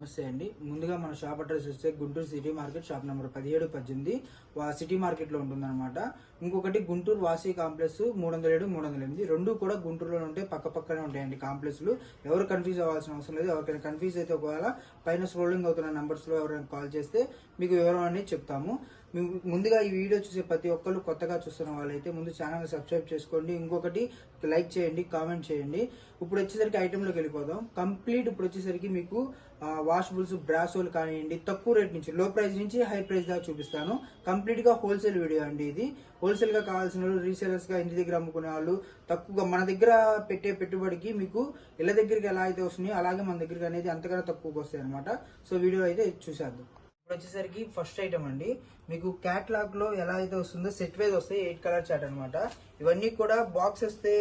నమస్తే అండి. ముందుగా మన షాప్ అడ్రస్ వస్తే Guntur city market shop number పదిహేడు పద్దెనిమిది. వా సిటీ మార్కెట్లో ఉంటుందన్నమాట. ఇంకొకటి గుంటూరు వాసి కాంప్లెక్స్ మూడు వందల ఏడు మూడు వందల ఎనిమిది. రెండు కూడా గుంటూరులో ఉంటే పక్క పక్కనే ఉంటాయండి కాంప్లెక్స్లు. ఎవరు కన్ఫ్యూజ్ అవ్వాల్సిన అవసరం లేదు. ఎవరికైనా కన్ఫ్యూజ్ అయితే ఒకవేళ పైన స్క్రోలింగ్ అవుతున్న నెంబర్స్లో ఎవరైనా కాల్ చేస్తే మీకు వివరం అనేది చెప్తాము. మీ- ముందుగా ఈ వీడియో చూసే ప్రతి ఒక్కరు కొత్తగా చూస్తున్న వాళ్ళైతే ముందు ఛానల్ సబ్స్క్రైబ్ చేసుకోండి. ఇంకొకటి లైక్ చేయండి కామెంట్ చేయండి. ఇప్పుడు వచ్చేసరికి ఐటెంలోకి వెళ్ళిపోదాం. కంప్లీట్ ఇప్పుడు వచ్చేసరికి మీకు వాషబుల్స్ బ్రాసోలు కానివ్వండి తక్కువ రేట్ నుంచి లో ప్రైస్ నుంచి హై ప్రైస్ దాకా చూపిస్తాను. కంప్లీట్గా హోల్సేల్ వీడియో అండి ఇది. హోల్సేల్గా కావాల్సిన వాళ్ళు రీసేలర్స్గా ఇంటి దగ్గర అమ్ముకునే వాళ్ళు తక్కువగా మన దగ్గర పెట్టే పెట్టుబడికి మీకు ఇళ్ళ దగ్గరికి ఎలా అయితే వస్తున్నాయో అలాగే మన దగ్గరికి అనేది అంతకన్నా తక్కువకి వస్తాయి అనమాట సో వీడియో అయితే చూసేద్దాం. ఇప్పుడు వచ్చేసరికి ఫస్ట్ ఐటమ్ అండి. మీకు క్యాట్లాగ్లో ఎలా అయితే వస్తుందో సెట్ వైజ్ వస్తాయి ఎయిట్ కలర్ చాట్ అనమాట ఇవన్నీ కూడా బాక్స్ వస్తే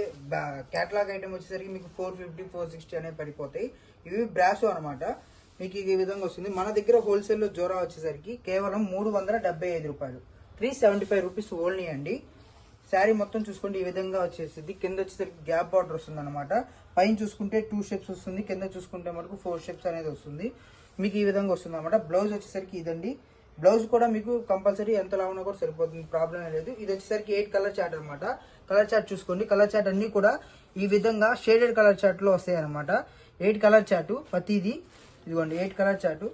క్యాట్లాగ్ ఐటమ్ వచ్చేసరికి మీకు ఫోర్ ఫిఫ్టీ ఫోర్ సిక్స్టీ అనేవి పడిపోతాయి. ఇవి బ్రాసో అనమాట మీకు ఈ విధంగా వస్తుంది. మన దగ్గర హోల్సేల్లో జోరా వచ్చేసరికి కేవలం మూడు వందల డెబ్బై ఐదు రూపాయలు. Three seventy five rupees only అండి. శారీ మొత్తం చూసుకోండి ఈ విధంగా వచ్చేసింది. కింద వచ్చేసరికి గ్యాప్ బార్డర్ వస్తుంది అనమాట పైన చూసుకుంటే టూ షేప్స్ వస్తుంది. కింద చూసుకుంటే మనకు ఫోర్ షేప్స్ అనేది వస్తుంది. మీకు ఈ విధంగా వస్తుంది అనమాట బ్లౌజ్ వచ్చేసరికి ఇదండి. బ్లౌజ్ కూడా మీకు కంపల్సరీ ఎంత లావునా కూడా సరిపోతుంది. ప్రాబ్లం లేదు. ఇది వచ్చేసరికి ఎయిట్ కలర్ చార్ట్ అనమాట కలర్ చార్ట్ చూసుకోండి. కలర్ చార్ట్ అన్ని కూడా ఈ విధంగా షేడెడ్ కలర్ చార్ట్లో వస్తాయి అనమాట ఎయిట్ కలర్ చార్టు ప్రతిది. ఇదిగోండి ఎయిట్ కలర్ చార్టు.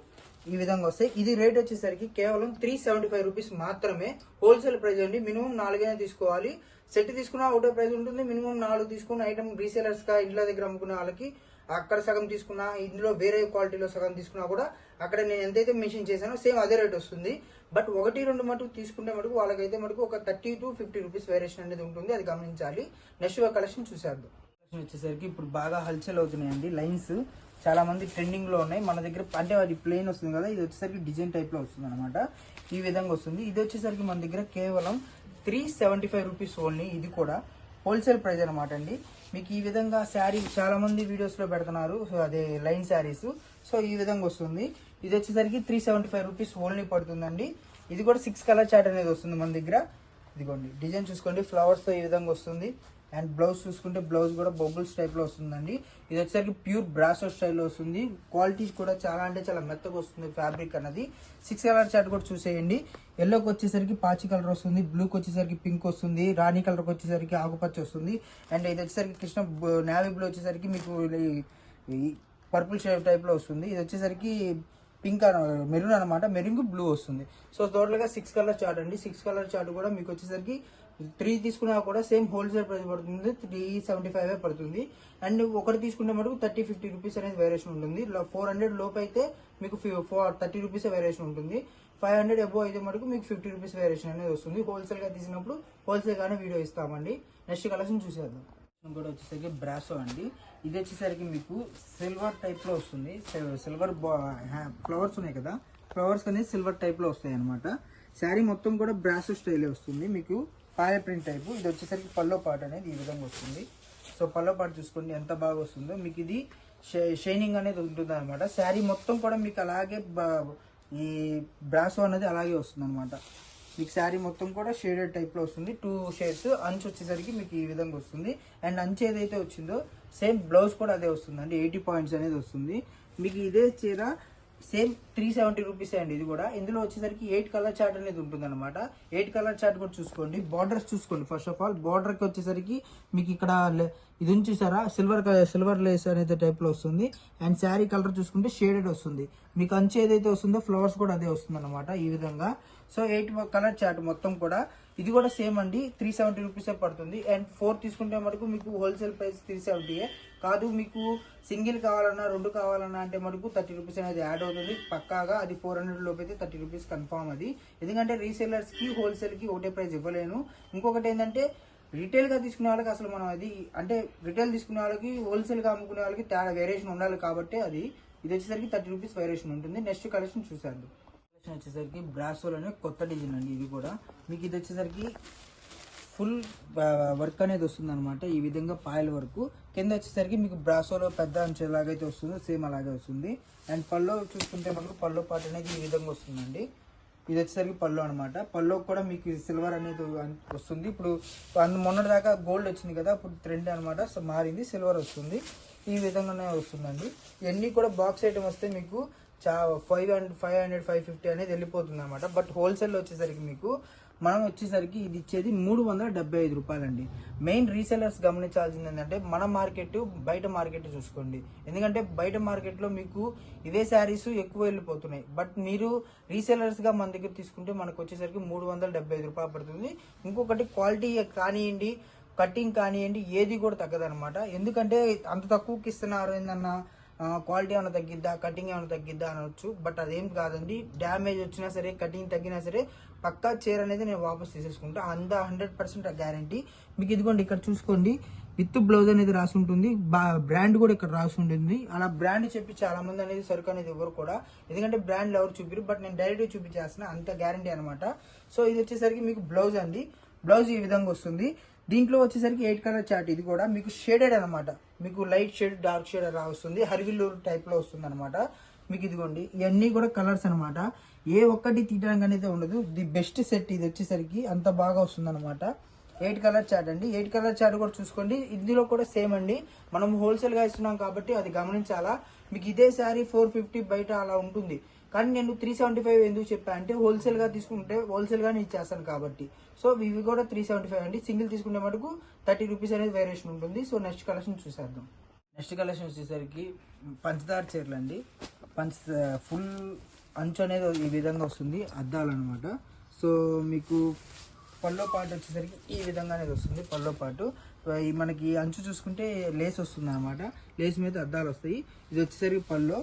ఈ విధంగా వస్తాయి. ఇది రేట్ వచ్చేసరికి కేవలం త్రీ సెవెంటీ ఫైవ్ రూపీస్ మాత్రమే. హోల్సేల్ ప్రైస్ అండి. మినిమం నాలుగైనా తీసుకోవాలి. సెట్ తీసుకున్నా ఒకటే ప్రైస్ ఉంటుంది. మినిమం నాలుగు తీసుకున్న ఐటమ్ రీసేలర్స్గా ఇంట్లో దగ్గర అమ్ముకునే వాళ్ళకి అక్కడ సగం తీసుకున్నా ఇందులో వేరే క్వాలిటీలో సగం తీసుకున్నా కూడా అక్కడ నేను ఎంతైతే మెన్షన్ చేశానో సేమ్ అదే రేట్ వస్తుంది. బట్ ఒకటి రెండు మటుకు తీసుకుంటే మటుకు వాళ్ళకైతే మటుకు ఒక thirty to fifty rupees variation అనేది ఉంటుంది. అది గమనించాలి. నెక్స్ట్ కలెక్షన్ చూసేద్దాం. కలెక్షన్ వచ్చేసరికి ఇప్పుడు బాగా హల్చల్ అవుతున్నాయండి లైన్స్. చాలా మంది ట్రెండింగ్లో ఉన్నాయి. మన దగ్గర అంటే అది ప్లెయిన్ వస్తుంది కదా ఇది వచ్చేసరికి డిజైన్ టైప్లో వస్తుంది అనమాట ఈ విధంగా వస్తుంది. ఇది వచ్చేసరికి మన దగ్గర కేవలం three seventy five rupees only ఇది కూడా హోల్సేల్ ప్రైస్ అనమాట అండి. మీకు ఈ విధంగా శారీ చాలా మంది వీడియోస్లో పెడుతున్నారు. సో అదే లైన్ శారీస్ సో ఈ విధంగా వస్తుంది. ఇది వచ్చేసరికి three seventy five rupees only పడుతుందండి. ఇది కూడా సిక్స్ కలర్ చార్ట్ అనేది వస్తుంది మన దగ్గర. ఇదిగోండి డిజైన్ చూసుకోండి. ఫ్లవర్స్తో ఈ విధంగా వస్తుంది. అండ్ బ్లౌజ్ చూసుకుంటే బ్లౌజ్ కూడా బొబ్బుల్స్ టైప్లో వస్తుందండి. ఇది వచ్చేసరికి ప్యూర్ బ్రాసో స్టైల్లో వస్తుంది. క్వాలిటీ కూడా చాలా అంటే చాలా మెత్తగా వస్తుంది ఫ్యాబ్రిక్ అన్నది. సిక్స్ కలర్ చార్ట్ కూడా చూసేయండి. ఎల్లోకి వచ్చేసరికి పాచి కలర్ వస్తుంది. బ్లూకి వచ్చేసరికి పింక్ వస్తుంది. రాణి కలర్కి వచ్చేసరికి ఆకుపచ్చ వస్తుంది. అండ్ ఇది వచ్చేసరికి కృష్ణ నేవీ బ్లూ వచ్చేసరికి మీకు పర్పుల్ షేప్ టైప్లో వస్తుంది. ఇది వచ్చేసరికి పింక్ మెరూన్ అనమాట మెరూన్ బ్లూ వస్తుంది. సో టోటల్గా సిక్స్ కలర్ చార్ట్ అండి. సిక్స్ కలర్ చార్ట్ కూడా మీకు వచ్చేసరికి త్రీ తీసుకున్నా కూడా సేమ్ హోల్సేల్ ప్రైస్ పడుతుంది త్రీ సెవెంటీ ఫైవ్ పడుతుంది. అండ్ ఒకటి తీసుకుంటే మటుకు థర్టీ ఫిఫ్టీ రూపీస్ అనేది వేరియేషన్ ఉంటుంది. ఫోర్ హండ్రెడ్ లోపు అయితే మీకు ఫోర్ థర్టీ రూపీస్ వేరియేషన్ ఉంటుంది. ఫైవ్ హండ్రెడ్ ఎబో అయితే మటుకు మీకు ఫిఫ్టీ రూపీస్ వేరియేషన్ అనేది వస్తుంది. హోల్సేల్గా తీసినప్పుడు హోల్సేల్ గానే వీడియో ఇస్తామండి. నెక్స్ట్ కలెక్షన్ చూసేద్దాం. కూడా వచ్చేసరికి బ్రాసో అండి. ఇది వచ్చేసరికి మీకు సిల్వర్ టైప్లో వస్తుంది. సిల్వర్ ఫ్లవర్స్ ఉన్నాయి కదా. ఫ్లవర్స్ అనేది సిల్వర్ టైప్లో వస్తాయి అనమాట శారీ మొత్తం కూడా బ్రాసో స్టైల్ వస్తుంది. మీకు పాయ ప్రింట్ టైపు ఇది వచ్చేసరికి పల్లో పాట అనేది ఈ విధంగా వస్తుంది. సో పల్లో పాట చూసుకోండి ఎంత బాగా వస్తుందో. మీకు ఇది షైనింగ్ అనేది ఉంటుంది అనమాట శారీ మొత్తం కూడా మీకు అలాగే ఈ బ్రాసో అనేది అలాగే వస్తుంది అనమాట మీకు శారీ మొత్తం కూడా షేడెడ్ టైప్లో వస్తుంది. టూ షేడ్స్ అంచు వచ్చేసరికి మీకు ఈ విధంగా వస్తుంది. అండ్ అంచు ఏదైతే వచ్చిందో సేమ్ బ్లౌజ్ కూడా అదే వస్తుంది ఎయిటీ పాయింట్స్ అనేది వస్తుంది. మీకు ఇదే చీర సేమ్ త్రీ సెవెంటీ రూపీస్ అండి ఇది కూడా. ఇందులో వచ్చేసరికి ఎయిట్ కలర్ చార్ట్ అనేది ఉంటుంది అనమాట ఎయిట్ కలర్ చార్ట్ కూడా చూసుకోండి. బార్డర్స్ చూసుకోండి ఫస్ట్ ఆఫ్ ఆల్ బార్డర్కి వచ్చేసరికి మీకు ఇక్కడ ఇది చూసారా? సిల్వర్ సిల్వర్ లేస్ అనేది టైప్లో వస్తుంది. అండ్ శారీ కలర్ చూసుకుంటే షేడెడ్ వస్తుంది. మీకు అంచు ఏదైతే వస్తుందో ఫ్లవర్స్ కూడా అదే వస్తుంది ఈ విధంగా. సో ఎయిట్ కలర్ చార్ట్ మొత్తం కూడా ఇది కూడా సేమ్ అండి. త్రీ సెవెంటీ రూపీసే పడుతుంది. అండ్ ఫోర్ తీసుకుంటే మటుకు మీకు హోల్సేల్ ప్రైస్ త్రీ సెవెంటీయే కాదు మీకు సింగిల్ కావాలన్నా రెండు కావాలన్నా అంటే మటుకు థర్టీ రూపీస్ అనేది యాడ్ అవుతుంది. పక్కాగా అది ఫోర్ హండ్రెడ్ లోపు అయితే థర్టీ రూపీస్ కన్ఫామ్ అది. ఎందుకంటే రీసేలర్స్కి హోల్సేల్కి ఒకటే ప్రైస్ ఇవ్వలేను. ఇంకొకటి ఏంటంటే రిటైల్గా తీసుకునే వాళ్ళకి అసలు మనం అది అంటే రిటైల్ తీసుకునే వాళ్ళకి హోల్సేల్గా అమ్ముకునే వాళ్ళకి తేడా వేరియేషన్ ఉండాలి కాబట్టి అది. ఇది వచ్చేసరికి థర్టీ రూపీస్ వేరియేషన్ ఉంటుంది. నెక్స్ట్ కలెక్షన్ చూసాను కలెక్షన్ వచ్చేసరికి బ్రాసోలోనే కొత్త డిజైన్ అండి ఇది కూడా. మీకు ఇది వచ్చేసరికి ఫుల్ వర్క్ అనేది వస్తుంది అనమాట ఈ విధంగా పాయల వరకు కింద వచ్చేసరికి మీకు బ్రాసోలో పెద్ద అంచు ఎలాగైతే వస్తుందో సేమ్ అలాగే వస్తుంది. అండ్ పల్లో చూసుకుంటే మనకు పల్లో పాట అనేది ఈ విధంగా వస్తుందండి. ఇది వచ్చేసరికి పళ్ళు అనమాట పళ్ళు కూడా మీకు సిల్వర్ అనేది వస్తుంది. ఇప్పుడు అందు మొన్నటి దాకా గోల్డ్ వచ్చింది కదా ఇప్పుడు ట్రెండ్ అనమాట మారింది సిల్వర్ వస్తుంది. ఈ విధంగానే వస్తుందండి. ఇవన్నీ కూడా బాక్స్ ఐటమ్ వస్తే మీకు చా five hundred five hundred five fifty అనేది వెళ్ళిపోతుంది అనమాట బట్ హోల్సేల్ వచ్చేసరికి మీకు మనం వచ్చేసరికి ఇది ఇచ్చేది మూడు వందల డెబ్బై ఐదు రూపాయలండి. మెయిన్ రీసెలర్స్ గమనించాల్సింది ఏంటంటే మన మార్కెట్ బయట మార్కెట్ చూసుకోండి. ఎందుకంటే బయట మార్కెట్లో మీకు ఇదే శారీస్ ఎక్కువ వెళ్ళిపోతున్నాయి. బట్ మీరు రీసెలర్స్గా మన దగ్గర తీసుకుంటే మనకు వచ్చేసరికి మూడు వందల డెబ్బై ఐదు రూపాయలు పడుతుంది. ఇంకొకటి క్వాలిటీ కానివ్వండి కటింగ్ కానివ్వండి ఏది కూడా తగ్గదనమాట ఎందుకంటే అంత తక్కువకి ఇస్తున్నారు ఏందన్నా? క్వాలిటీ ఏమైనా తగ్గిద్దా కటింగ్ ఏమైనా తగ్గిద్దా అనవచ్చు బట్ అదేం కాదండి డ్యామేజ్ వచ్చినా సరే కటింగ్ తగ్గినా సరే పక్కా చీర అనేది నేను వాపస్ తీసేసుకుంటా. అంద హండ్రెడ్ పర్సెంట్ గ్యారంటీ మీకు ఇదిగోండి ఇక్కడ చూసుకోండి. విత్ బ్లౌజ్ అనేది రాసి ఉంటుంది. బ్రాండ్ కూడా ఇక్కడ రాసి ఉంటుంది. అలా బ్రాండ్ చెప్పి చాలా మంది అనేది సరుకు అనేది ఎవరు కూడా. ఎందుకంటే బ్రాండ్లు ఎవరు చూపిరు బట్ నేను డైరెక్ట్ చూపించేస్తున్నా అంత గ్యారంటీ అనమాట సో ఇది వచ్చేసరికి మీకు బ్లౌజ్ అండి. బ్లౌజ్ ఈ విధంగా వస్తుంది. దీంట్లో వచ్చేసరికి ఎయిట్ కలర్ చార్ట్ ఇది కూడా. మీకు షేడెడ్ అనమాట మీకు లైట్ షేడ్ డార్క్ షేడ్ అలా వస్తుంది. హరివిల్లూరు టైప్లో వస్తుంది అనమాట మీకు ఇదిగోండి ఇవన్నీ కూడా కలర్స్ అనమాట ఏ ఒక్కటి తీయడానికి అనేది ఉండదు. ది బెస్ట్ సెట్ ఇది వచ్చేసరికి అంత బాగా వస్తుంది అనమాట ఎయిట్ కలర్ చార్ట్ అండి. ఎయిట్ కలర్ చార్ట్ కూడా చూసుకోండి. ఇందులో కూడా సేమ్ అండి. మనం హోల్సేల్గా ఇస్తున్నాం కాబట్టి అది గమనించాలా? మీకు ఇదే శారీ ఫోర్ ఫిఫ్టీ బయట అలా ఉంటుంది. కానీ నేను త్రీ సెవెంటీ ఫైవ్ ఎందుకు చెప్పాను అంటే హోల్సేల్గా తీసుకుంటే హోల్సేల్ గానే ఇచ్చేస్తాను కాబట్టి. సో ఇవి కూడా త్రీ సెవెంటీ ఫైవ్ అండి. సింగిల్ తీసుకునే మటుకు థర్టీ రూపీస్ అనేది వేరియేషన్ ఉంటుంది. సో నెక్స్ట్ కలెక్షన్ చూసేద్దాం. నెక్స్ట్ కలెక్షన్ వచ్చేసరికి పంచదార చీరలు అండి. పంచ ఫుల్ అంచు అనేది ఈ విధంగా వస్తుంది. అద్దాలు అనమాట సో మీకు పళ్ళో పాటు వచ్చేసరికి ఈ విధంగా అనేది వస్తుంది పళ్ళో పాటు. మనకి అంచు చూసుకుంటే లేస్ వస్తుంది అనమాట లేస్ మీద అద్దాలు వస్తాయి. ఇది వచ్చేసరికి పల్లో.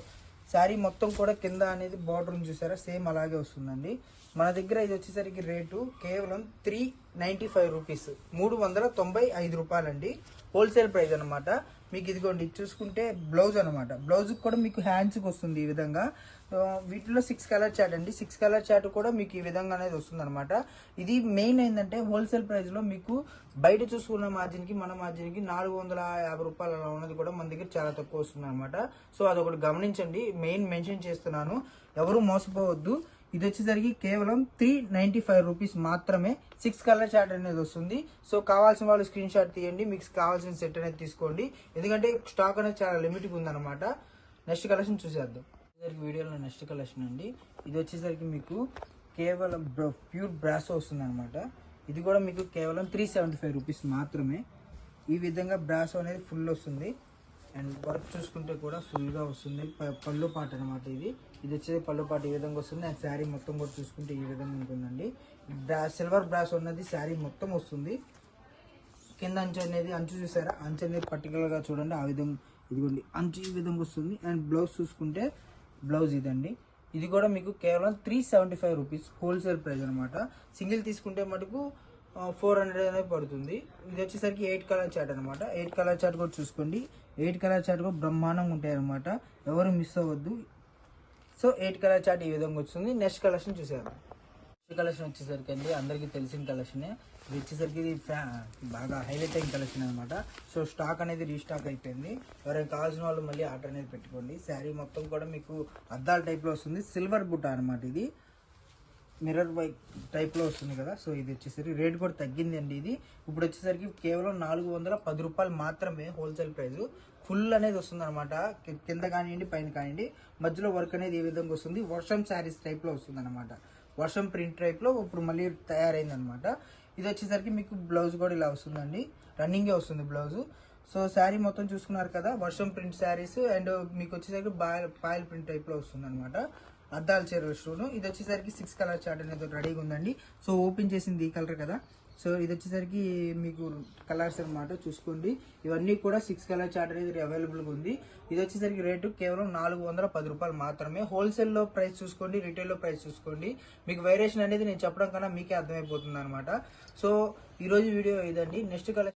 శారీ మొత్తం కూడా కింద అనేది బార్డర్ చూసారా? సేమ్ అలాగే వస్తుందండి. మన దగ్గర ఇది వచ్చేసరికి రేటు కేవలం త్రీ నైంటీ ఫైవ్ రూపీస్ మూడు వందల తొంభై ఐదు రూపాయలండి. హోల్సేల్ ప్రైస్ అనమాట మీకు ఇదిగోండి చూసుకుంటే బ్లౌజ్ అనమాట బ్లౌజ్కి కూడా మీకు హ్యాండ్స్కి వస్తుంది ఈ విధంగా. వీటిలో సిక్స్ కలర్ చాట్ అండి. సిక్స్ కలర్ చాట్ కూడా మీకు ఈ విధంగా అనేది వస్తుంది అనమాట ఇది మెయిన్ ఏంటంటే హోల్సేల్ ప్రైస్లో మీకు బయట చూసుకున్న మార్జిన్కి మన మార్జిన్కి నాలుగు వందల యాభై రూపాయలు అలా ఉన్నది కూడా మన దగ్గర చాలా తక్కువ వస్తుంది అనమాట సో అదొకటి గమనించండి. మెయిన్ మెన్షన్ చేస్తున్నాను. ఎవరు మోసపోవద్దు. ఇది వచ్చేసరికి కేవలం త్రీ నైంటీ ఫైవ్ రూపీస్ మాత్రమే. సిక్స్ కలర్ చార్ట్ అనేది వస్తుంది. సో కావాల్సిన వాళ్ళు స్క్రీన్ షాట్ తీయండి. మీకు కావాల్సిన సెట్ అనేది తీసుకోండి. ఎందుకంటే స్టాక్ అనేది చాలా లిమిట్గా ఉందన్నమాట. నెక్స్ట్ కలెక్షన్ చూసేద్దాం. వీడియోలో నెక్స్ట్ కలెక్షన్ అండి. ఇది వచ్చేసరికి మీకు కేవలం ప్యూర్ బ్రాస్ వస్తుంది అనమాట ఇది కూడా మీకు కేవలం త్రీ సెవెంటీ ఫైవ్ రూపీస్ మాత్రమే. ఈ విధంగా బ్రాస్ అనేది ఫుల్ వస్తుంది. అండ్ వర్క్ చూసుకుంటే కూడా ఫుల్గా వస్తుంది. ప- పళ్ళు పాట అనమాట ఇది. ఇది వచ్చేది పళ్ళు పాట ఈ విధంగా వస్తుంది. అండ్ శారీ మొత్తం కూడా చూసుకుంటే ఈ విధంగా ఉంటుందండి. బ్రా సిల్వర్ బ్రాస్ ఉన్నది శారీ మొత్తం వస్తుంది. కింద అంచు అనేది అంచు చూసారా? అంచు అనేది పర్టికులర్గా చూడండి. ఆ విధంగా ఇదిగోండి. అంచు ఈ విధంగా వస్తుంది. అండ్ బ్లౌజ్ చూసుకుంటే బ్లౌజ్ ఇదండి. ఇది కూడా మీకు కేవలం three seventy five rupees wholesale price అనమాట సింగిల్ తీసుకుంటే మటుకు ఫోర్ హండ్రెడ్ అనేది పడుతుంది. ఇది వచ్చేసరికి ఎయిట్ కలర్ చార్ట్ అనమాట ఎయిట్ కలర్ చార్ట్ కూడా చూసుకోండి. ఎయిట్ కలర్ చార్ట్ కూడా బ్రహ్మాండంగా ఉంటాయి అనమాట ఎవరు మిస్ అవ్వద్దు. సో ఎయిట్ కలర్ చార్ట్ ఈ విధంగా వస్తుంది. నెక్స్ట్ కలెక్షన్ చూసారు నెక్స్ట్ కలెక్షన్ వచ్చేసరికి అండి అందరికీ తెలిసిన కలెక్షనే ఇది వచ్చేసరికి ఇది ఫ్యా- బాగా హైలైట్ అయిన కలెక్షన్ అనమాట సో స్టాక్ అనేది రీస్టాక్ అయిపోయింది. ఎవరైనా కావాల్సిన వాళ్ళు మళ్ళీ ఆర్డర్ అనేది పెట్టుకోండి. శారీ మొత్తం కూడా మీకు అద్దాల టైప్లో వస్తుంది. సిల్వర్ బుట్ట అనమాట ఇది. మిర్రర్ బైక్ టైప్లో వస్తుంది కదా సో ఇది వచ్చేసరికి రేట్ కూడా తగ్గింది అండి ఇది. ఇప్పుడు వచ్చేసరికి కేవలం నాలుగు వందల పది రూపాయలు మాత్రమే హోల్సేల్ ప్రైస్ ఫుల్ అనేది వస్తుంది అనమాట కింద కానివ్వండి పైన కానివ్వండి మధ్యలో వర్క్ అనేది ఏ విధంగా వస్తుంది? వర్షం శారీస్ టైప్లో వస్తుంది అనమాట వర్షం ప్రింట్ టైప్లో ఇప్పుడు మళ్ళీ తయారైంది అనమాట ఇది వచ్చేసరికి మీకు బ్లౌజ్ కూడా ఇలా వస్తుందండి. రన్నింగే వస్తుంది బ్లౌజు సో శారీ మొత్తం చూసుకున్నారు కదా వర్షం ప్రింట్ శారీస్ అండ్ మీకు వచ్చేసరికి బాయల్ పాయల్ ప్రింట్ టైప్లో వస్తుంది అనమాట అద్దాల చీరల స్టోన్ ఇది వచ్చేసరికి సిక్స్ కలర్ చార్ట్ అనేది రెడీగా ఉందండి. సో ఓపెన్ చేసింది ఈ కలర్ కదా. సో ఇది వచ్చేసరికి మీకు కలర్స్ అన్నమాట చూసుకోండి. ఇవన్నీ కూడా సిక్స్ కలర్ చార్ట్ అనేది అవైలబుల్గా ఉంది. ఇది వచ్చేసరికి రేటు కేవలం నాలుగు వందల పది రూపాయలు మాత్రమే. హోల్సేల్లో ప్రైస్ చూసుకోండి రిటైల్లో ప్రైస్ చూసుకోండి. మీకు వేరియేషన్ అనేది నేను చెప్పడం కన్నా మీకే అర్థమైపోతుంది అనమాట సో ఈరోజు వీడియో ఇదండి. Next colour